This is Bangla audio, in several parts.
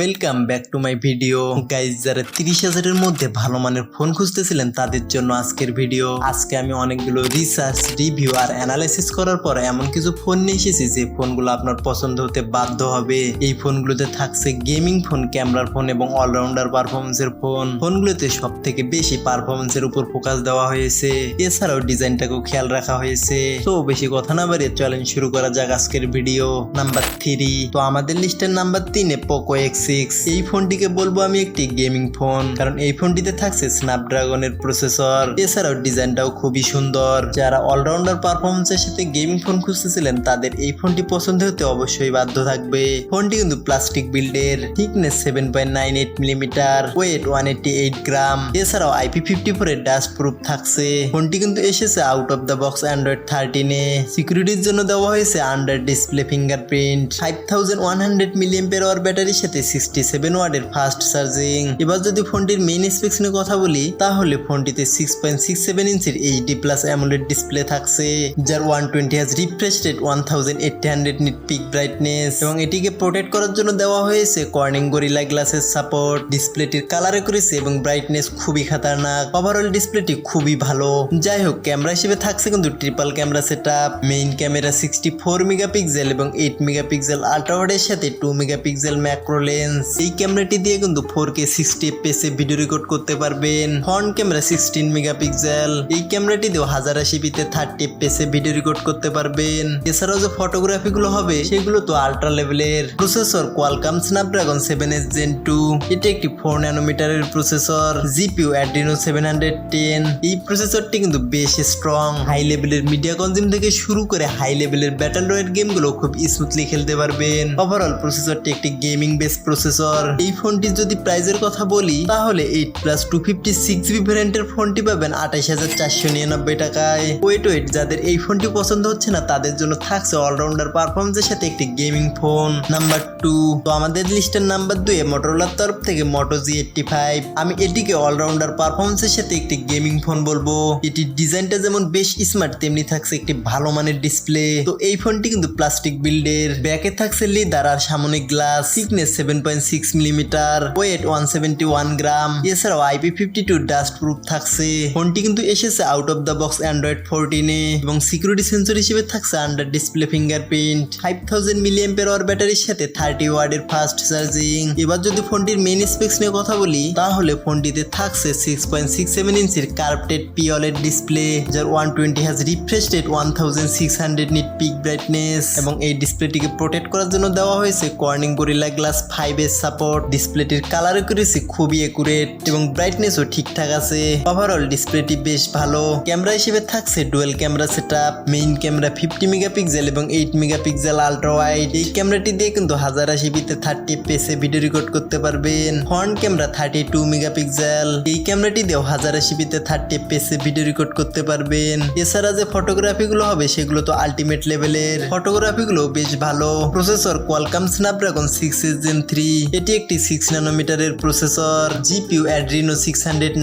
Welcome back to my video guys যারা তিরিশ হাজারের মধ্যে ভালো মানের ফোন খুঁজতেছিলেন, তাদের জন্য আজকের ভিডিও আজকে আমি অনেকগুলো রিসার্চ রিভিউ আর অ্যানালাইসিস করার পর এমন কিছু ফোন নিয়ে এসেছি যে ফোনগুলো আপনার পছন্দ হতে বাধ্য হবে। এই ফোনগুলোতে থাকছে গেমিং ফোন ক্যামেরার ফোন এবং অলরাউন্ডার পারফরমেন্সের ফোন ফোনগুলোতে সব থেকে বেশি পারফরমেন্সের উপর ফোকাস দেওয়া হয়েছে। এছাড়াও ডিজাইনটাকেও খেয়াল রাখা হয়েছে। তো বেশি কথা না বাড়িয়ে চ্যালেঞ্জ শুরু করা যাক আজকের ভিডিও নাম্বার থ্রি তো আমাদের লিস্টের নাম্বার তিনে পোকো এক্স সিক্স এই ফোনটিকে বলব আমি একটি গেমিং ফোন কারণ এই ফোনটিতে থাকছে স্ন্যাপড্রাগনের প্রসেসর এছাড়াও ডিজাইনটাও খুবই সুন্দর। যারা অলরাউন্ডার পারফরমেন্সের সাথে গেমিং ফোন খুঁজতেছিলেন, তাদের এই ফোনটি পছন্দ হতে অবশ্যই বাধ্য থাকবে। ফোনটি কিন্তু plastic বিল্ডের thickness seven point nine eight millimetre weight one eighty eight gram এছাড়াও আইপি ফিফটি ফোর এর ডাস্ট প্রুফ থাকছে। ফোনটি কিন্তু এসেছে out of the box Android থার্টিনে সিকিউরিটির জন্য দেওয়া হয়েছে under display fingerprint five thousand one hundred milliampere ব্যাটারির সাথে সিক্সটি সেভেন ওয়ার্ডের ফাস্ট চার্জিং এবার যদি ফোনটির মেইন স্পেক্স নিয়ে কথা বলি, তাহলে ফোনটিতে সিক্স পয়েন্ট সিক্স সেভেন ইঞ্চির এইচডি প্লাস অ্যামোলেড ডিসপ্লে থাকছে, যার ওয়ান টোয়েন্টি হাজ refresh rate one thousand eighty hundred nit peak brightness এবং এটিকে প্রোটেক্ট করার জন্য দেওয়া হয়েছে কর্নিং গরিলা গ্লাসের সাপোর্ট ডিসপ্লেটির কালারে করেছে এবং ব্রাইটনেস খুবই খাতারনাক। ওভারঅল ডিসপ্লেটি খুবই ভালো। যাই হোক ক্যামেরা হিসেবে থাকছে কিন্তু triple camera set main camera sixty four megapixel এবং এইট মেগাপিক্সেল আল্ট্রাওয়ার্ডের সাথে টু মেগাপিক্সেল ম্যাক্রো লেন্স এই ক্যামেরাটি দিয়ে কিন্তু four K sixty FPS video record করতে পারবেন। ফ্রন্ট ক্যামেরা সিক্সটিন মেগাপিক্সেল এই ক্যামেরাটি দিয়েও হাজার আশি পিতে থার্টি এফপিএস ভিডিও রেকর্ড করতে পারবেন। এছাড়াও যে ফটোগ্রাফি গুলো হবে, সেগুলো তো আল্ট্রা লেভেলের processor Qualcomm Snapdragon seven S gen two এটি একটি four ন্যানোমিটারের processor GPU Adreno seven hundred ten এই প্রসেসরটি কিন্তু বেশ স্ট্রং হাই লেভেলের মিডিয়া কনজিউম থেকে শুরু করে হাই লেভেলের ব্যাটল রয়েড গেমগুলো খুব স্মুথলি খেলতে পারবেন। ওভারঅল প্রসেসরটি একটি গেমিং বেস প্রসেসর এই ফোনটির যদি প্রাইজের কথা বলি, তাহলে eight plus two fifty six GB ভ্যারিয়েন্টের ফোনটি পাবেন আঠাশ হাজার চারশো নিরানব্বই টাকায়। ওয়েট ওয়েট যাদের এই ফোনটি পছন্দ হচ্ছে না, তাদের জন্য থাকছে অলরাউন্ডার পারফরমেন্সের সাথে একটি গেমিং ফোন নাম্বার টু তো আমাদের লিস্টের নাম্বার দুয়ে মোটরোলার তরফ থেকে মোটো জি এইটটি ফাইভ আমি এটিকে অলরাউন্ডার পারফরমেন্সের সাথে একটি গেমিং ফোন বলব। এটির ডিজাইনটা যেমন বেশ স্মার্ট তেমনি থাকছে একটি ভালো মানের ডিসপ্লে তো এই ফোনটি কিন্তু প্লাস্টিক বিল্ডের ব্যাকে থাকছে লেদার আর সামনে glass thickness seven point six millimetre weight one seventy one gram এছাড়াও IP fifty two dust proof থাকছে। ফোনটি কিন্তু এসেছে out of the box Android ফোরটিনে এবং সিকিউরিটি সেন্সর হিসেবে থাকছে under display fingerprint five thousand milliampere ব্যাটারির সাথে থার্টি ওয়ার্ডের ফাস্ট চার্জিং এবার যদি ফোনটির মেইন স্পেক্স নিয়ে কথা বলি, তাহলে ফোনটিতে থাকছে সিক্স পয়েন্ট সিক্স সেভেন ইঞ্চির কার্পটেড পিওলেড ডিসপ্লে যার ওয়ান টোয়েন্টি হাজ refresh one thousand six hundred nit peak brightness এবং এই ডিসপ্লেটিকে প্রোটেক্ট করার জন্য দেওয়া হয়েছে কর্নিং গরিলা গ্লাস ফাইভ এর সাপোর্ট ডিসপ্লেটির কালার করেছে, খুবই একুরেট এবং ব্রাইটনেসও ঠিকঠাক আছে। ওভারঅল ডিসপ্লেটি বেশ ভালো। ক্যামেরা হিসেবে থাকছে dual camera set main camera fifty megapixel এবং এইট মেগাপিক্সেল আলট্রা ওয়াইড এই ক্যামেরাটি দিয়ে কিন্তু হাজার আশি পিতে থার্টি পেসে ভিডিও রেকর্ড করতে পারবেন। Front camera thirty two megapixel এই ক্যামেরাটি দিয়েও হাজার আশি পিতে থার্টি পেসে ভিডিও রেকর্ড করতে পারবেন। এছাড়া যে ফটোগ্রাফি গুলো হবে, সেগুলো তো আলটিমেট লেভেলের ফটোগ্রাফি গুলো বেশ ভালো। Processor Qualcomm Snapdragon six S gen three এটি একটি six ন্যানোমিটারের processor GPU Adreno six hundred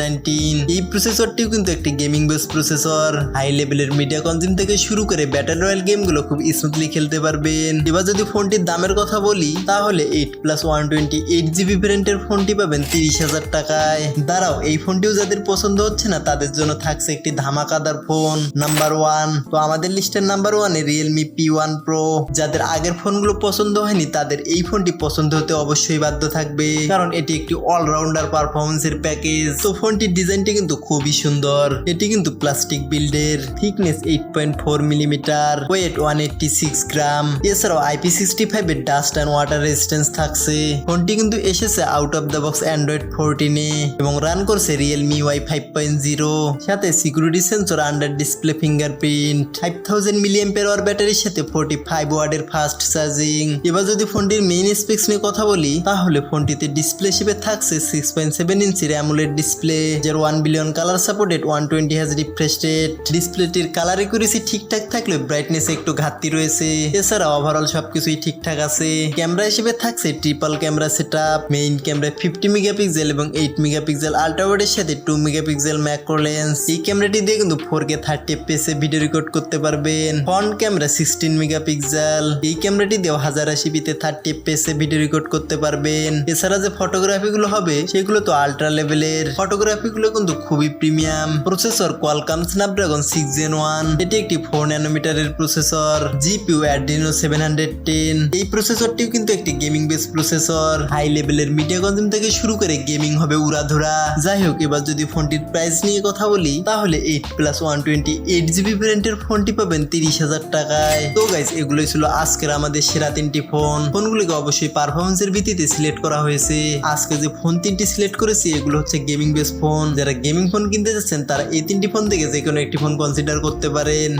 এই প্রসেসরটিও কিন্তু একটি গেমিং বেস প্রসেসর হাই লেভেলের মিডিয়া কনজিউম থেকে শুরু করে ব্যাটল রয়্যাল গেমগুলো খুব স্মুথলি খেলতে পারবেন। এবার যদি ফোনটির দামের কথা বলি, তাহলে eight plus one twenty eight GB ভ্যারিয়েন্টের ফোনটি পাবেন তিরিশ হাজার টাকায়। দাঁড়াও, এই ফোনটিও যাদের পছন্দ হচ্ছে না, তাদের জন্য থাকছে একটি ধামাকাদার ফোন নাম্বার ওয়ান তো আমাদের লিস্টের নাম্বার ওয়ানে রিয়েলমি পি ওয়ান প্রো যাদের আগের ফোনগুলো পছন্দ হয়নি, তাদের এই ফোনটি পছন্দ হতে অবশ্যই বাধ্য থাকবে। কারণ এটি একটি অলরাউন্ডার পারফরমেন্সের প্যাকেজ তো ফোনটির ডিজাইনটি কিন্তু খুবই সুন্দর। এটি কিন্তু plastic বিল্ডের thickness eight point four millimetre weight one eighty six gram এছাড়াও আইপি সিক্সটি ফাইভের ডাস্ট অ্যান্ড ওয়াটার রেজিস্ট্যান্স থাকছে। ফোনটি কিন্তু এসেছে out of the box Android ফোরটিনে এবং রান করছে Realme Y five point zero সাথে security sensor under display fingerprint five thousand milliampere hour ব্যাটারির সাথে ফোর্টি ফাইভ ওয়ার্ডের ফাস্ট চার্জিং এবার যদি ফোনটির মেইন স্পেক্স নিয়ে কথা বলি তাহলে ফোনটিতে ডিসপ্লে হিসেবে থাকছে সিক্স পয়েন্ট সেভেন ইঞ্চির অ্যামুলেট ডিসপ্লে যার one billion colour supported one twenty হাজ রিফ্রেশ রেট ডিসপ্লেটির কালার একুরেসি ঠিকঠাক থাকলে ব্রাইটনেস একটু ঘাটতি রয়েছে। এছাড়া ওভারঅল সবকিছুই ঠিকঠাক আছে। ক্যামেরা হিসেবে থাকছে triple camera set up main camera fifty megapixel এবং এইট মেগাপিক্সেল আল্ট্রাওয়ার্ডের সাথে টু মেগাপিক্সেল ম্যাক্রো লেন্স এই ক্যামেরাটি দিয়ে কিন্তু four K thirty FPS video record করতে পারবেন। ফ্রন্ট ক্যামেরা সিক্সটিন মেগাপিক্সেল এই ক্যামেরাটি দিয়েও হাজার আশি পিতে থার্টি এফপিএস ভিডিও রেকর্ড করতে করতে পারবেন। এছাড়া যে ফটোগ্রাফি গুলো হবে, সেগুলো তো আল্ট্রা লেভেলের ফটোগ্রাফি গুলো কিন্তু খুবই premium processor Qualcomm Snapdragon six gen one এটি একটি four ন্যানোমিটারের processor GPU Adreno seven hundred ten এই প্রসেসরটিও কিন্তু একটি গেমিং বেস প্রসেসর হাই লেভেলের মিডিয়া কনজিউম থেকে শুরু করে গেমিং হবে উড়াধুরা। যাই হোক, এবার যদি ফোনটির প্রাইস নিয়ে কথা বলি, তাহলে eight plus one twenty eight GB ভ্যারিয়েন্টের ফোনটি পাবেন তিরিশ হাজার টাকায়। তো গাইজ এগুলোই ছিল আজকের আমাদের সেরা তিনটি ফোন ফোনগুলিকে অবশ্যই পারফরমেন্সের ভিত্তিতে সিলেক্ট করা হয়েছে। আজকে যে ফোন তিনটি সিলেক্ট করেছি, এগুলো হচ্ছে গেমিং বেস ফোন যারা গেমিং ফোন কিনতে যাচ্ছেন, তারা এই তিনটি ফোন থেকে যে কোনো একটি ফোন কনসিডার করতে পারেন।